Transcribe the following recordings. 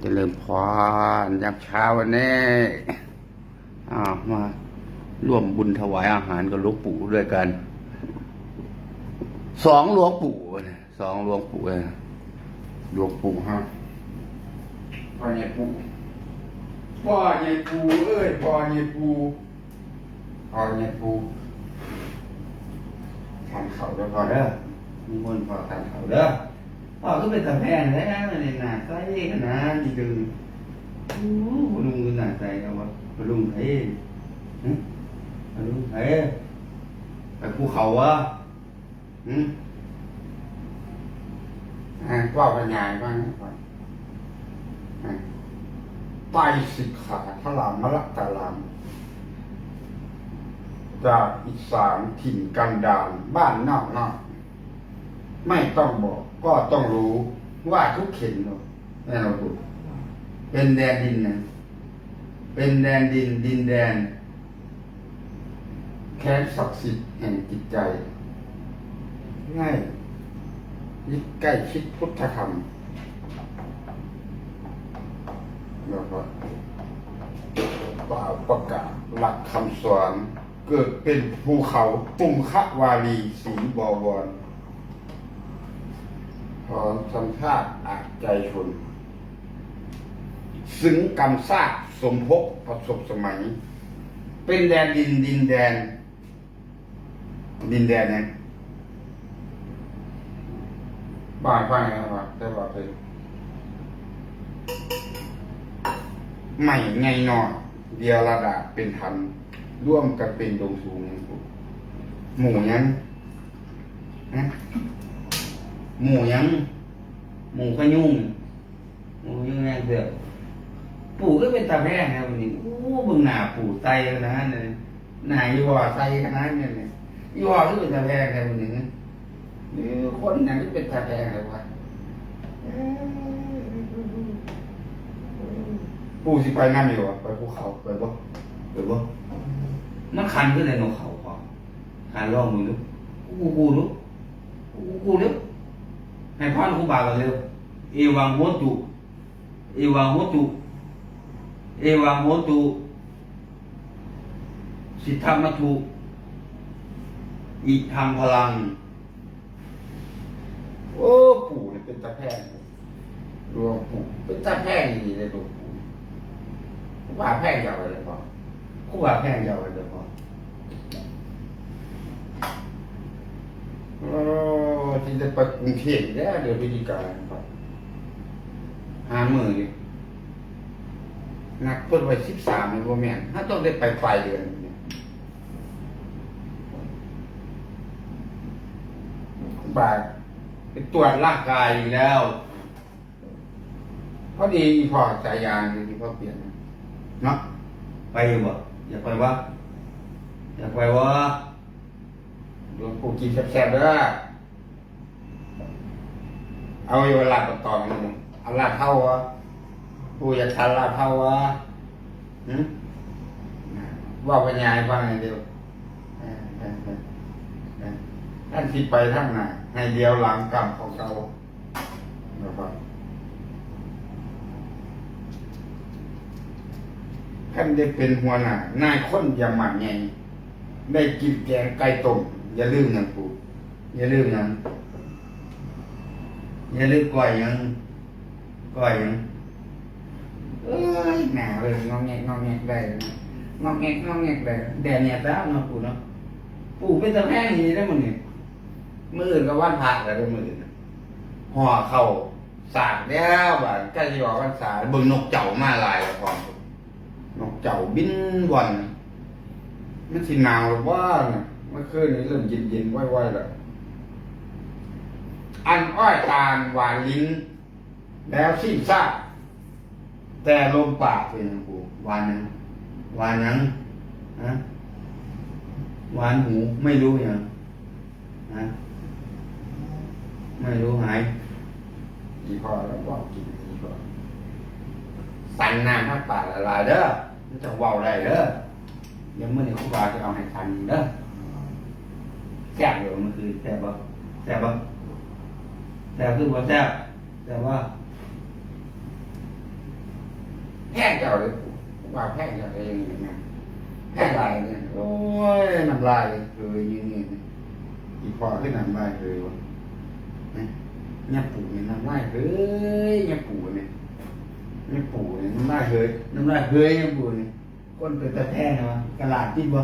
เจริญพรยามเช้าวันนี้อ้าวมาร่วมบุญถวายอาหารกับหลวงปู่ด้วยกัน สองหลวงปู่เนี่ยสองหลวงปู่เลยหลวงปู่ฮะพ่อใหญ่ปู่พ่อใหญ่ปู่เอ้ยพ่อใหญ่ปู่พ่อใหญ่ปู่ทานเขาเด้อพ่อเด้อมีมนต์พ่อทานเขาเด้อ พ่อก็เป็นตาแพงแล้วนี่หนาใสขนาดนี้ดึงโอ้คุณลุงก็หนาใสครับวะคุณลุงเฮ้ยหึคุณลุงเฮ้ยไปภูเขาวะหืมอ่าว่าปัญญาบ้างนะก่อนอ่าไปสิกขาทลามมะละตารามจากอีสานถิ่นกันดารบ้านนอกนอก ไม่ต้องบอกก็ต้องรู้ว่าทุกเข็นนาะแม่เราพูดเป็นแดนดินนะเป็นแดนดินดินแดน แค้นศักดิ์สิทธิ์แห่งจิตใจ ง่ายยิ่ใกล้ชิดพุทธธรรมแล้วก็ป่าประกาศหลักคำสอน เกิดเป็นภูเขาปุ่มคะวาลีสีบอวร พอทำท่าอาจใจชนซึ้งกำซากสมภพประสบสมัย เป็นแดนดินดินแดน ดินแดนเนี่ยบ้านฟังนะครับแต่ว่าเป็นใหม่ไงหนอเดียวระดับเป็นทันร่วมกันเป็นดงสูงหมู่ยังฮะ หมูยังหมูขยุ่งหมูยังไงเดือดปู่ก็เป็นตาแพร่นะวันนี้โอ้บึงหนาปู่ไตขนาดนั้นเลยหนาอีวอไตขนาดนั้นเลยอีวอก็เป็นตาแพร่นะวันนี้นี่คนไหนก็เป็นตาแพร่เลยวะปู่สิไปนั่นอยู่วะไปภูเขาไปบ่ไปบ่มันคันขึ้นในนกเขาพอคันร่องมือลุกกูกูลุกกูกูลุก ให้พรครูบากันเร็วเอวังโหตุเอวังโหตุเอวังโหตุสิทธามัตุอิทางพลัง โอ้ปู่เนี่ยเป็นตาแพร่งหลวงปู่เป็นตาแพร่งดีเลยหลวงปู่ครูบาแพร่งยาวเลยพ่อครูบาแพร่งยาวเลยพ่อโอ้ ที่จะไปกรุงเทพแล้วเดี๋ยวพิธีการครับหามือนักเพิ่นไว้สิบสามเลยพ่แม่นถ้าต้องได้ไปปลายเดือนเนี่ยครูบาไปตรวจร่างกายอยู่แล้วพอดีพอสายยางที่พ่อเปลี่ยนเนาะไปอยู่บ่อยากไปวะอยากไปวะหลวงปู่กินแซ่บๆเด้อ เอาอยู่ลาบต่อมึงเอาลาบเท่าวะปู่อยากทานลาบเท่าวะว่าปัญญาให้ฟังอย่างเดียวท่านที่ไปทั้งไหนให้เดียวหลังกรรมของเรานะครับท่านได้เป็นหัวหน้านายคนอยาหมันไงได้กินแกงไก่ต้มอย่าลืมนะปูอย่าลืมนะ อย่าลืมก้อยยังก้อยยังเอ้ยหนาเลยงองแงกงองแงกได้งองแงกงองแงกได้แดดเนี่ยแล้วเนาะปู่เนาะปู่เป็นตะแพงอย่างนี้ได้หมดเนี่ยมืออื่นก็วันผักแล้วได้มืออื่นห่อเข่าสากแล้วบ้าใกล้จะออกวันสาดเบิ่งนกเจ้ามาลายแล้วพร้อนกเจ้าบินวันมันสิหนาวหรือว่าน่ะเมื่อคืนนี้เริ่มเย็นเย็นๆไหวๆแล้ว อันอ้อยตาลหวานลิ้น แล้วสิ้นซากแต่ลมปากเป็นยังกูหวานยังหวานยังฮะหวานหูไม่รู้ยังฮะไม่รู้หายอีพอแล้วบอกกินอีพอสันน้ำพักป่าละลายเด้อมันจะเว้าได้เด้อเดี๋ยวมื่อนี้ครูบาจะเอาให้ทันเด้อแซ่บอยู่เมื่อคืนแซ่บบ่แซ่บบ่ แซ่บคือบ่แซ่บแซ่บว่า แพงเจ้าเลยปู่ว่าแพงเจ้าเลยอย่างนี้นะแพงลายเนี่ยโอ้ยน้ำลายเลยอย่างนี้นะอีพอขึ้นน้ำลายเลยวะนะเนี่ยปู่เนี่ยน้ำลายเฮ้ยเนี่ยปู่เนี่ยเนี่ยปู่เนี่ยน้ำลายเฮ้ยน้ำลายเฮ้ยเนี่ยปู่เนี่ยก้นเป็นตะแพงเหรอกระลาดที่บ่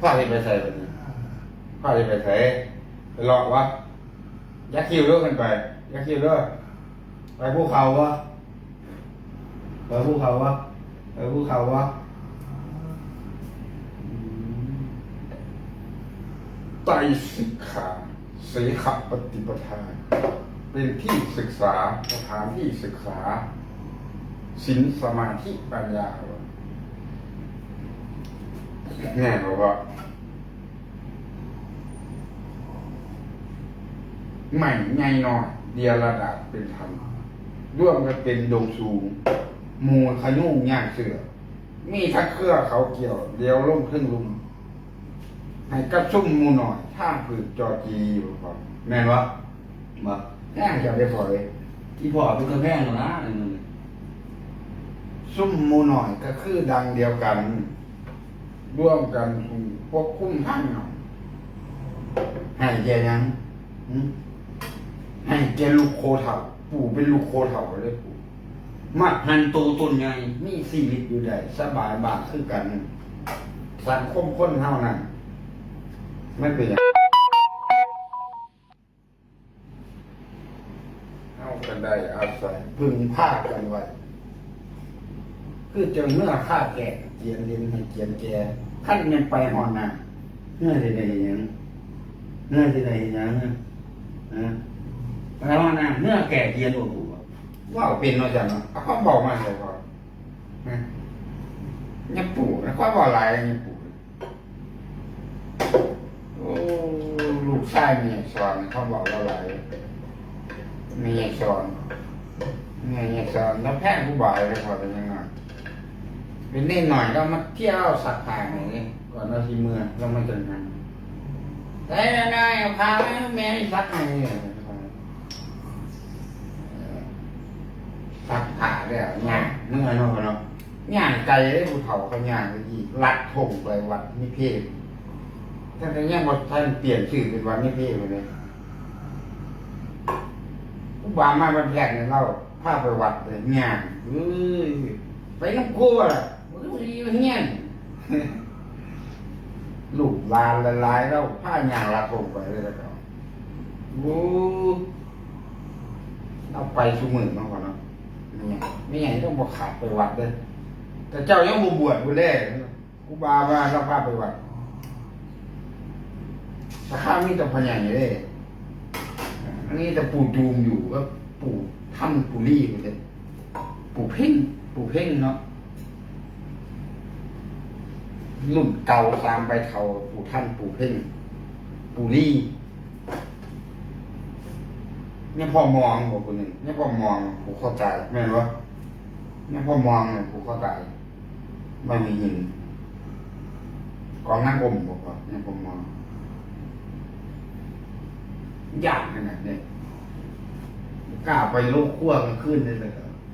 พ่อจะไปใส่แบบนี้ พ่อจะไปใส่ไปหลอกวะยักคิวด้วยกันไปยักคิวด้วยไปภูเขาวะไปภูเขาวะไปภูเขาวะไตสิกขาสีขปฏิปทา เป็นที่ศึกษาสถานที่ศึกษาศีลสมาธิปัญญาวะแน่บอกว่า ใหม่ใหญ่น้อยเดียระดับเป็นธรรมร่วมกันเป็นดงสูงหมูขยุ่งย่างเสือ มีทักเครือเขาเกี่ยวเดียวลงขึ้นลุมให้กับซุ่มหมูหน่อยท่าผืดจอจีอยู่ก่อนแม่นวะมาแน่จะได้พอเลยที่พ่อเป็นกระแพงแล้วนะอันนั้นซุ่มหมูหน่อยก็คือดังเดียวกัน ร่วมกันพวกคุ้มท่านเนาะให้แกยังหึ ให้แกลูกโคเถ่าปู่เป็นลูกโคเถ่าเลยปู่มักหันโตตนใหญ่มีชีวิตอยู่ได้สบายบาคือกันสังคมคนเท่านั้นไม่เป็นอย่างเอากันได้อาศัยพึงผ้ากันไว้คือจังเมื่อข้าแก่เกียนเรียนให้เกียนแก่ขั้นยังไปหอนนะเมื่อที่ใดเห็นหยังเมื่อที่ใดเห็นหยังนะ ไปหอนะเมื่อแก่เกียนโอ้โหว่าเอาเป็นเนาะจังเนาะเอาเขาบอกมาเลยก่อนนะเนี่ยปู่นะเขาบอกอะไรเนี่ยปู่โอ้ลูกชายมีสอนเขาบอกว่าอะไรมีสอนมีสอนแล้วแพทย์ผู้บ่ายเลยพอเป็นยังไงเป็นเล่หน่อยเรามาเที่ยวสักผ่านอย่างนี้ก่อนเราทีเมืองเราไมาเจอกันได้ได้พาแม่แม่สักหน่อย เนี่ยสักผ่าเลยอะย่างเมื่อยเนาะเนาะย่างไกลได้ภูเขาเขาย่างไปอีกลัดถงไปวัดนิเพศท่านแต่ยังว่าท่านเปลี่ยนชื่อเป็นวัดนิเพศไปเลยผู้บามาบันแพกเนี่ยเราพาไปวัดเลยย่างเอ้ยไปน้ำกูอะมันก็อยู่เงี้ยนลูกลานละลายแล้วผ้าหยางลาผมไปเลยแล้วก็โอ้เอาไปชุมือมาก่อนเนาะ ไม่ไงไม่ไงต้องบอกขาดไปวัดเลยแต่เจ้ายังบวชกูเล่กูบาว่าเราพาไปวัดถ้าข้ามีแต่พญาอย่างนี้อันนี้แต่ปู่จูมอยู่ก็ปู่ถ้ำปู่รี่ไปเลยปู่เพ่งปู่เพ่งเนาะรุ่นเก่าตามไปเท่าปู่ท่านปู่เพ่งปู่ลี่ เนี่ยพ่อมองบอกคนหนึ่งเนี่ยพ่อมองปู่เข้าใจแม่นวะเนี่ยพ่อมองเนี่ยปู่เข้าใจไม่มีหินกองนั่งอมบอกว่าเนี่ยพ่อมองยากขนาดนี้กล้าไปโลกขั้วกันขึ้นได้เลย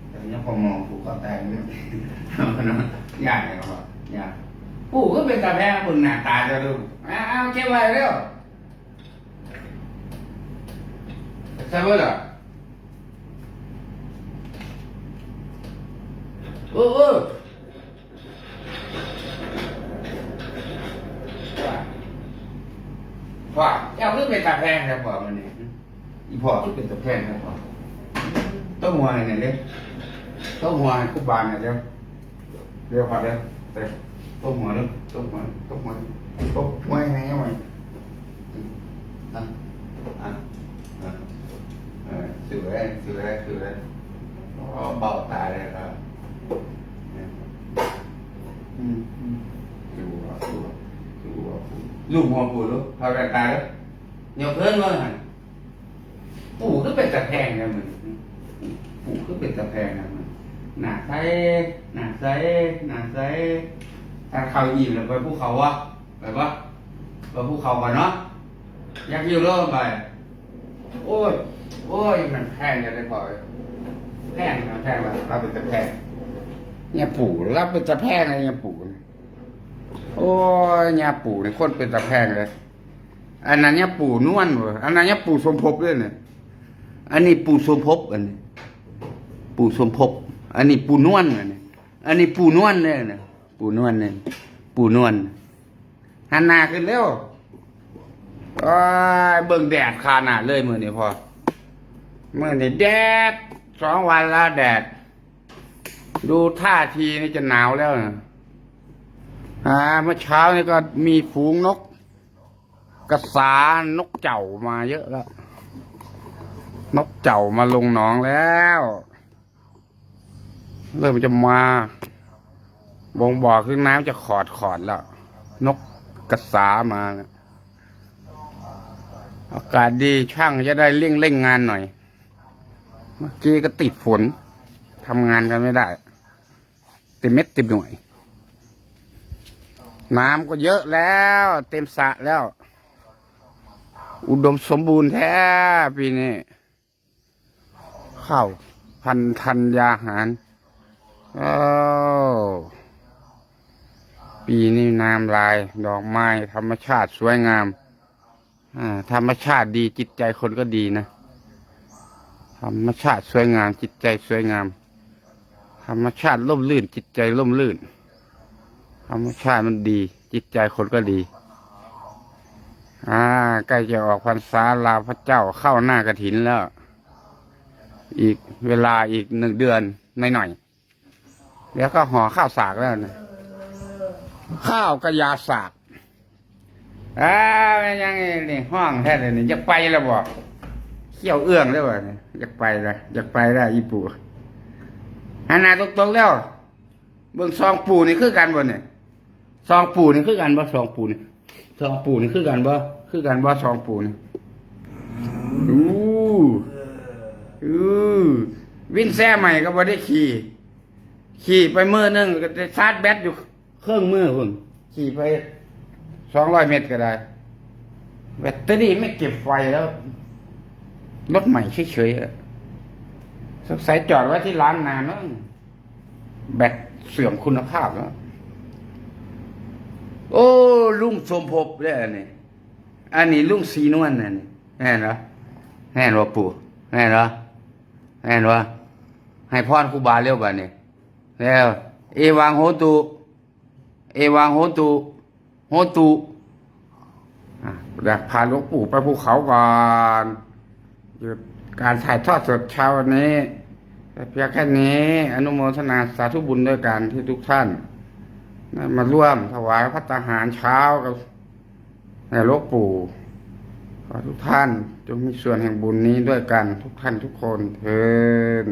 แต่เนี้ยพอมองปู่ก็แต่งเนี่ยยากเลยครับยากปู่ก็เป็นตาแพ้คุณหน้าตาจะดูอ้าวเก็บไว้เร็ว ใช่ไหมล่ะเออเออพ่อเจ้าคือเป็นตาแพงครับพ่อมันนี่อีพ่อคือเป็นตาแพงครับพ่อต้องหัวเนี่ยเร็วต้องหัวให้คุบานเนี่ยเร็วเร็วพอเร็วเร็วต้องหัวเร็วต้องหัวต้องหัวต้องหัวยังไงยังไงอะอะอะ เออสวยสวยสวยอ๋อเบาตาเลยครับอืมอืมดูอะดูอะดูอะลูกหัวปู่ลูกพากันตาแล้วเหนียวเพิ่นเลยหันปู่ก็เป็นตะแพงเนี่ยมันปู่ก็เป็นตะแพงนะมันหนาใสหนาใสหนาใสถ้าเขาอิ่มแล้วไปภูเขาวะไปปะไปภูเขามาเนาะอยากอยู่ร่มไปโอ้ย โอ้ยมันแพงจะได้พอแพงนะแพงว่าเราเป็นตะแพงเนี่ยปู่รับเป็นตะแพงเลยเนี่ยปู่โอ้ยเนี่ยปู่นี่คนเป็นตะแพงเลย อันนั้นเนี่ยปู่นวลเว้ยอันนั้นเนี่ยปู่สมภพด้วยเนี่ยอันนี้ปู่สมภพอันนี้ ปู่สมภพอันนี้ปู่นวลอันนี้อันนี้ปู่นวลเนี่ยนะปู่นวลเนี่ยปู่นวลหันหน้าขึ้นเร็วอ้ยเบิ่งแดดขนาเลยมือนี้พอ เมื้อนี้แดดสองวันแล้วแดด ดูท่าทีนี่จะหนาวแล้วนะอ่าเมื่อเช้านี่ก็มีฝูงนก กระสานกเจ้ามาเยอะแล้ว นกเจ้ามาลงหนองแล้ว เริ่มจะมาบ่งบอกคือน้ำจะขอดขอดแล้ว นกกระสามาแล้วอากาศดีช่างจะได้เร่งเร่งงานหน่อย เมื่อกี้ก็ติดฝนทำงานกันไม่ได้ เต็มเม็ดเต็มหน่วย น้ำก็เยอะแล้ว เต็มสระแล้ว อุดมสมบูรณ์แท้ปีนี้ข้าวพันธัญญาหารอ้ปีนี้น้ำลาย ดอกไม้ ธรรมชาติสวยงาม อ่า ธรรมชาติดีจิตใจคนก็ดีนะ ธรรมชาติสวยงามจิตใจสวยงาม ธรรมชาติร่มรื่น จิตใจร่มรื่น ธรรมชาติมันดี จิตใจคนก็ดี อ่าใกล้จะออกพรรษาลาพระเจ้าเข้าหน้ากระถินแล้ว อีกเวลาอีกหนึ่งเดือนไม่หน่อยๆแล้วก็ห่อข้าวสากแล้วนะข้าวกระยาสากอ้าวยังไงนี่ห้องแท้เลยนี่อยไปแล้วบ่ เขี้ยวเอื้องแล้วบ่เนี่ยอยากไปเลยอยากไปล้วอีปู่หันหน้าตรงๆแล้วเบิ่งซองปู่นี่คือกันบ่เนี่ยซองปู่นี่คือกันบ่ซองปู่นี่ซองปูนี่คือกันบ่คือกันบ่ซองปูนี่อู้อู้วินแซ่ใหม่ก็บ่ได้ขี่ ขี่ไปมือนึงก็จะชาร์จแบตอยู่เครื่องมือพุ่นขี่ไปสองร้อยเมตรก็ได้ แบตเตอรี่ไม่เก็บไฟแล้ว รถใหม่เฉยๆสงสัยจอดไว้ที่ร้านนานแล้วแบตเสื่อมคุณภาพแล้วโอ้ลุงสมภพเลยอันนี้อันนี้ลุงสีนวลน่ะนี่แน่นเหรอแน่นวะปู่แน่นเหรอแน่นวะให้พรครูบาเร็วบัดนี้แล้วเอวังโหตุ เอวังโหตุ โหตุอะพาหลวงปู่ไปภูเขาก่อน หยุดการถ่ายทอดสดเช้าวันนี้แต่เพียงแค่นี้อนุโมทนาสาธุบุญด้วยกันที่ทุกท่านได้มาร่วมถวายพัตตาหารเช้ากับในหลวงปู่ขอทุกท่านจงมีส่วนแห่งบุญนี้ด้วยกันทุกท่านทุกคนเทิน